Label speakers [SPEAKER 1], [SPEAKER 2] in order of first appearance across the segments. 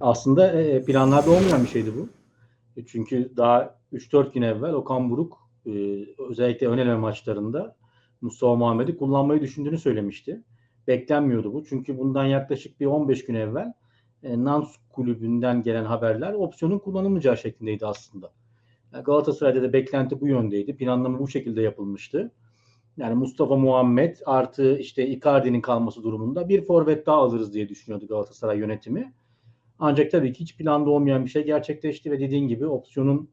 [SPEAKER 1] Aslında e, planlarda olmayan bir şeydi bu. E, Çünkü daha 3-4 gün evvel Okan Buruk e, özellikle ön eleme maçlarında Mustafa Muhammed'i kullanmayı düşündüğünü söylemişti. Beklenmiyordu bu. Çünkü bundan yaklaşık bir 15 gün evvel Nantes kulübünden gelen haberler opsiyonun kullanılmayacağı şeklindeydi aslında. Galatasaray'da da beklenti bu yöndeydi. Planlama bu şekilde yapılmıştı. Yani Mustafa Muhammed artı işte Icardi'nin kalması durumunda bir forvet daha alırız diye düşünüyordu Galatasaray yönetimi. Ancak tabii ki hiç planda olmayan bir şey gerçekleşti ve dediğin gibi opsiyonun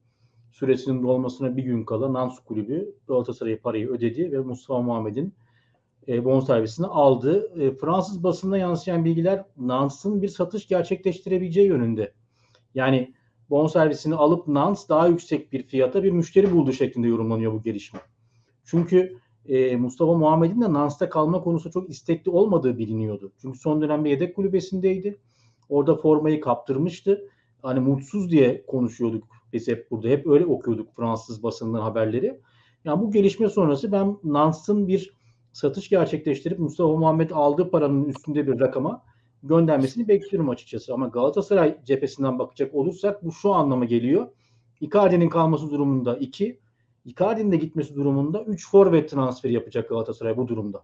[SPEAKER 1] süresinin dolmasına bir gün kala Nantes kulübü Galatasaray'a parayı ödedi ve Mustafa Muhammed'in e, bonservisini aldı. E, Fransız basında yansıyan bilgiler Nantes'ın bir satış gerçekleştirebileceği yönünde. Yani bonservisini alıp Nantes daha yüksek bir fiyata bir müşteri buldu şeklinde yorumlanıyor bu gelişme. Çünkü e, Mustafa Muhammed'in de Nans'ta kalma konusu çok istekli olmadığı biliniyordu. Çünkü son dönemde yedek kulübesindeydi. Orada formayı kaptırmıştı. Hani mutsuz diye konuşuyorduk biz hep burada. Hep öyle okuyorduk Fransız basından haberleri. Yani bu gelişme sonrası ben Nans'ın bir satış gerçekleştirip Mustafa Muhammed aldığı paranın üstünde bir rakama göndermesini bekliyorum açıkçası. Ama Galatasaray cephesinden bakacak olursak bu şu anlama geliyor. Icardi'nin kalması durumunda 2, Icardi'nin de gitmesi durumunda 3 forvet transferi yapacak Galatasaray bu durumda.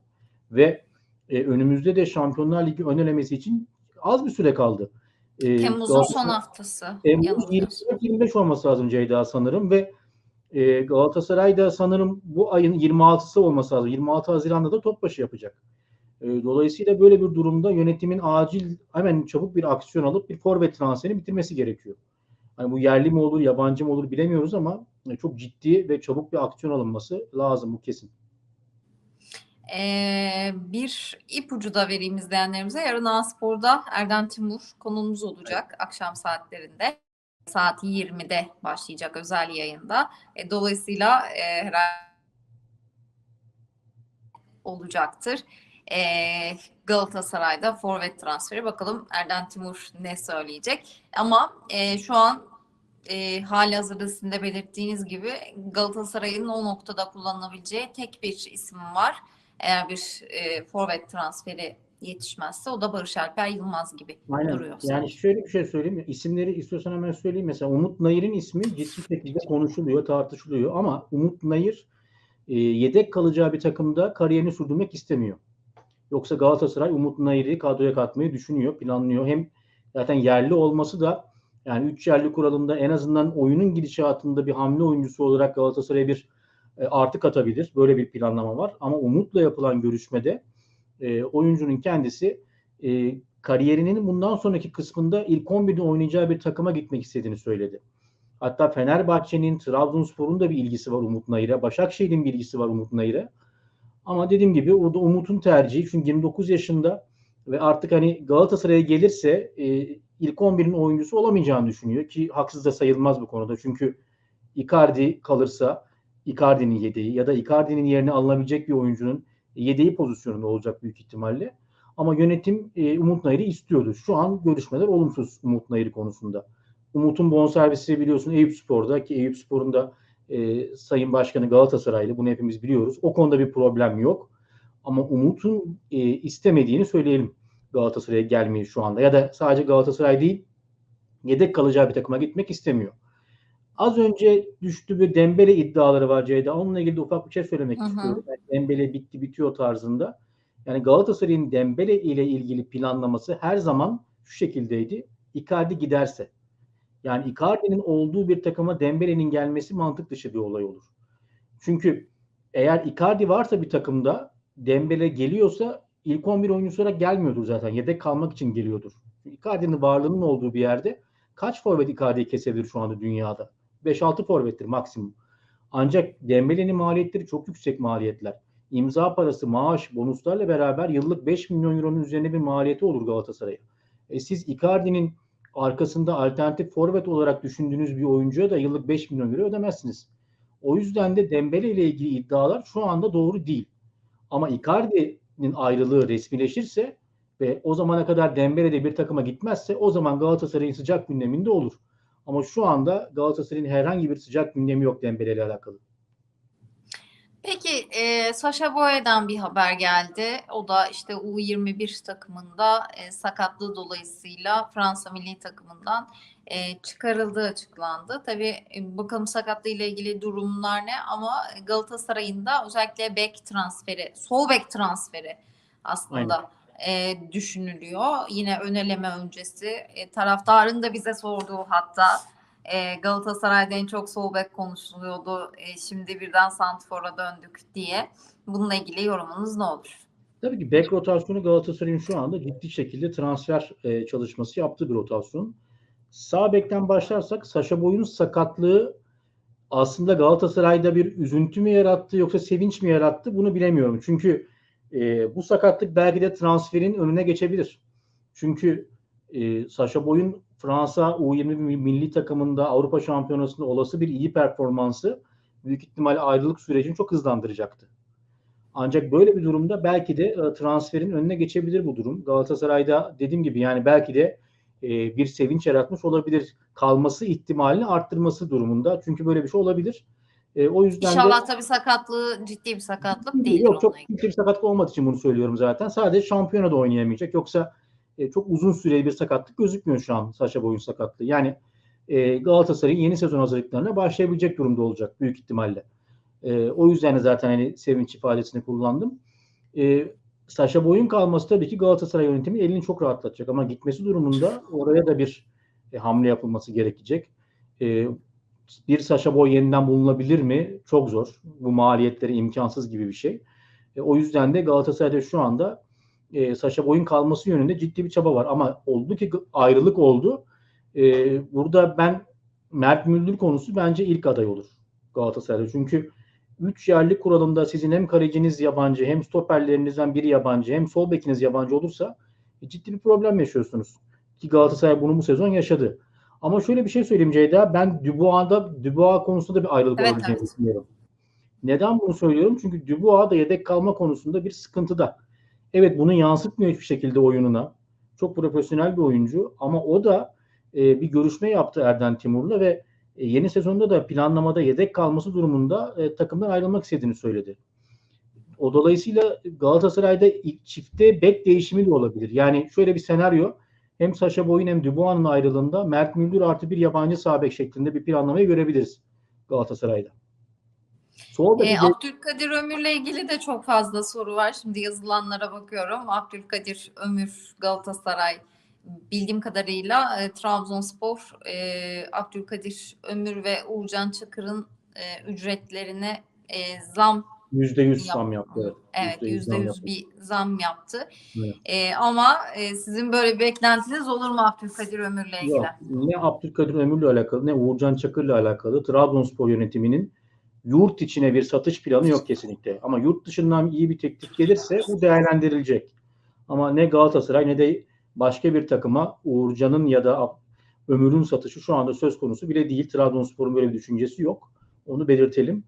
[SPEAKER 1] Ve e, önümüzde de Şampiyonlar Ligi ön elemesi için az bir süre kaldı. E,
[SPEAKER 2] Temmuz'un son haftası.
[SPEAKER 1] Temmuz
[SPEAKER 2] yanılmıyorsam.
[SPEAKER 1] 24-25 olması lazım Ceyda sanırım ve e, Galatasaray da sanırım bu ayın 26'sı olması lazım. 26 Haziran'da da top başı yapacak. E, dolayısıyla böyle bir durumda yönetimin acil hemen çabuk bir aksiyon alıp bir forvet transferini bitirmesi gerekiyor. Hani bu yerli mi olur, yabancı mı olur bilemiyoruz ama e, çok ciddi ve çabuk bir aksiyon alınması lazım bu kesin.
[SPEAKER 2] Ee, bir ipucu da vereyim izleyenlerimize. Yarın Aspor'da Erden Timur konuğumuz olacak akşam saatlerinde. Saat 20'de başlayacak özel yayında. E, dolayısıyla e, herhalde olacaktır. E, Galatasaray'da forvet transferi bakalım Erden Timur ne söyleyecek. Ama e, şu an e, hali hazırda sizin de belirttiğiniz gibi Galatasaray'ın o noktada kullanabileceği tek bir isim var. Eğer bir e, forvet transferi yetişmezse o da Barış Alper Yılmaz gibi
[SPEAKER 1] Aynen.
[SPEAKER 2] duruyor.
[SPEAKER 1] Yani şöyle bir şey söyleyeyim. İsimleri istiyorsan hemen söyleyeyim. Mesela Umut Nayır'ın ismi ciddi şekilde konuşuluyor, tartışılıyor. Ama Umut Nayır e, yedek kalacağı bir takımda kariyerini sürdürmek istemiyor. Yoksa Galatasaray Umut Nayır'ı kadroya katmayı düşünüyor, planlıyor. Hem zaten yerli olması da yani üç yerli kuralında en azından oyunun gidişatında bir hamle oyuncusu olarak Galatasaray'a bir e, artı katabilir. Böyle bir planlama var. Ama Umut'la yapılan görüşmede e, oyuncunun kendisi e, kariyerinin bundan sonraki kısmında ilk 11'de oynayacağı bir takıma gitmek istediğini söyledi. Hatta Fenerbahçe'nin, Trabzonspor'un da bir ilgisi var Umut Nayır'a. Başakşehir'in bir ilgisi var Umut Nayır'a. Ama dediğim gibi o da Umut'un tercihi. Çünkü 29 yaşında ve artık hani Galatasaray'a gelirse e, ilk 11'in oyuncusu olamayacağını düşünüyor ki haksız da sayılmaz bu konuda. Çünkü Icardi kalırsa Icardi'nin yedeği ya da Icardi'nin yerine alınabilecek bir oyuncunun yedeği pozisyonunda olacak büyük ihtimalle. Ama yönetim e, Umut Nayır'ı istiyordu. Şu an görüşmeler olumsuz Umut Nayır konusunda. Umut'un bonservisi biliyorsun Eyüp Spor'da ki Eyüp Spor'un da e, Sayın Başkanı Galatasaraylı. Bunu hepimiz biliyoruz. O konuda bir problem yok. Ama Umut'un e, istemediğini söyleyelim Galatasaray'a gelmeyi şu anda. Ya da sadece Galatasaray değil yedek kalacağı bir takıma gitmek istemiyor. Az önce düştü bir Dembele iddiaları var Ceyda. Onunla ilgili de ufak bir şey söylemek
[SPEAKER 2] hı.
[SPEAKER 1] istiyorum. Yani Dembele bitti bitiyor tarzında. Yani Galatasaray'ın Dembele ile ilgili planlaması her zaman şu şekildeydi. Icardi giderse. Yani Icardi'nin olduğu bir takıma Dembele'nin gelmesi mantık dışı bir olay olur. Çünkü eğer Icardi varsa bir takımda Dembele geliyorsa ilk 11 oyuncusu olarak gelmiyordur zaten. Yedek kalmak için geliyordur. Icardi'nin varlığının olduğu bir yerde kaç forvet Icardi'yi kesebilir şu anda dünyada? 5-6 forvettir maksimum. Ancak Dembele'nin maliyetleri çok yüksek maliyetler. İmza parası, maaş, bonuslarla beraber yıllık 5 milyon euronun üzerine bir maliyeti olur Galatasaray'a. E siz Icardi'nin arkasında alternatif forvet olarak düşündüğünüz bir oyuncuya da yıllık 5 milyon euro ödemezsiniz. O yüzden de Dembele ile ilgili iddialar şu anda doğru değil. Ama Icardi'nin ayrılığı resmileşirse ve o zamana kadar Dembele de bir takıma gitmezse o zaman Galatasaray'ın sıcak gündeminde olur. Ama şu anda Galatasaray'ın herhangi bir sıcak gündemi yok Dembele ile alakalı.
[SPEAKER 2] Peki e, Sasha Boye'den bir haber geldi. O da işte U21 takımında e, sakatlığı dolayısıyla Fransa milli takımından e, çıkarıldığı açıklandı. Tabii e, bakalım sakatlığıyla ilgili durumlar ne ama Galatasaray'ın da özellikle bek transferi, sol bek transferi aslında e, düşünülüyor. Yine öneleme öncesi. E, taraftarın da bize sorduğu hatta e, Galatasaray'da en çok sol konuşuluyordu. E, şimdi birden Santfor'a döndük diye. Bununla ilgili yorumunuz ne olur?
[SPEAKER 1] Tabii ki bek rotasyonu Galatasaray'ın şu anda ciddi şekilde transfer e, çalışması yaptığı bir rotasyon. Sağ bekten başlarsak Saşa Boy'un sakatlığı aslında Galatasaray'da bir üzüntü mü yarattı yoksa sevinç mi yarattı bunu bilemiyorum. Çünkü e, bu sakatlık belki de transferin önüne geçebilir. Çünkü e, Saşa Boy'un Fransa U20 milli takımında Avrupa Şampiyonası'nda olası bir iyi performansı büyük ihtimal ayrılık sürecini çok hızlandıracaktı. Ancak böyle bir durumda belki de e, transferin önüne geçebilir bu durum. Galatasaray'da dediğim gibi yani belki de e, bir sevinç yaratmış olabilir. Kalması ihtimalini arttırması durumunda. Çünkü böyle bir şey olabilir. E, o yüzden
[SPEAKER 2] İnşallah
[SPEAKER 1] de
[SPEAKER 2] tabii sakatlığı ciddi bir sakatlık değil.
[SPEAKER 1] yok çok ciddi bir sakatlık olmadığı için bunu söylüyorum zaten. Sadece şampiyonada oynayamayacak. Yoksa e, çok uzun süreli bir sakatlık gözükmüyor şu an Saşa Boy'un sakatlığı. Yani e, Galatasaray'ın yeni sezon hazırlıklarına başlayabilecek durumda olacak büyük ihtimalle. E, o yüzden de zaten hani sevinç ifadesini kullandım. E, Saşa Boy'un kalması tabii ki Galatasaray yönetimi elini çok rahatlatacak ama gitmesi durumunda oraya da bir e, hamle yapılması gerekecek. E, bir Saşa Boy yeniden bulunabilir mi? Çok zor. Bu maliyetleri imkansız gibi bir şey. E, o yüzden de Galatasaray'da şu anda e, Saşa Boy'un kalması yönünde ciddi bir çaba var. Ama oldu ki ayrılık oldu. E, burada ben Mert Müldür konusu bence ilk aday olur Galatasaray'da. Çünkü 3 yerli kuralında sizin hem kaleciniz yabancı hem stoperlerinizden biri yabancı hem sol bekiniz yabancı olursa e, ciddi bir problem yaşıyorsunuz. Ki Galatasaray bunu bu sezon yaşadı. Ama şöyle bir şey söyleyeyim Ceyda. Ben Dubois'da Dubois konusunda bir ayrılık
[SPEAKER 2] Evet,
[SPEAKER 1] olabileceğini
[SPEAKER 2] evet.
[SPEAKER 1] düşünüyorum. Neden bunu söylüyorum? Çünkü Dubois da yedek kalma konusunda bir sıkıntıda. Evet bunu yansıtmıyor hiçbir şekilde oyununa. Çok profesyonel bir oyuncu ama o da e, bir görüşme yaptı Erden Timur'la ve e, yeni sezonda da planlamada yedek kalması durumunda e, takımdan ayrılmak istediğini söyledi. O dolayısıyla Galatasaray'da çifte bek değişimi de olabilir. Yani şöyle bir senaryo hem Saşa Boy'un hem Dubois'ın ayrılığında Mert Müldür artı bir yabancı sağ bek şeklinde bir planlamayı görebiliriz Galatasaray'da. Sol bek
[SPEAKER 2] E, Abdülkadir Ömür'le ilgili de çok fazla soru var. Şimdi yazılanlara bakıyorum. Abdülkadir Ömür Galatasaray bildiğim kadarıyla e, Trabzonspor e, Abdülkadir Ömür ve Uğurcan Çakır'ın e, ücretlerine e, zam
[SPEAKER 1] %100
[SPEAKER 2] Yap-
[SPEAKER 1] zam yaptı.
[SPEAKER 2] evet
[SPEAKER 1] %100
[SPEAKER 2] yüzde yüz bir zam yaptı.
[SPEAKER 1] Evet.
[SPEAKER 2] E, ama e, sizin böyle bir beklentiniz olur mu Abdülkadir Ömür'le ilgili?
[SPEAKER 1] Yok, ne Abdülkadir Ömür'le alakalı ne Uğurcan Çakır'la alakalı Trabzonspor yönetiminin yurt içine bir satış planı yok kesinlikle. Ama yurt dışından iyi bir teklif gelirse bu değerlendirilecek. Ama ne Galatasaray ne de başka bir takıma Uğurcan'ın ya da Ömür'ün satışı şu anda söz konusu bile değil. Trabzonspor'un böyle bir düşüncesi yok. Onu belirtelim.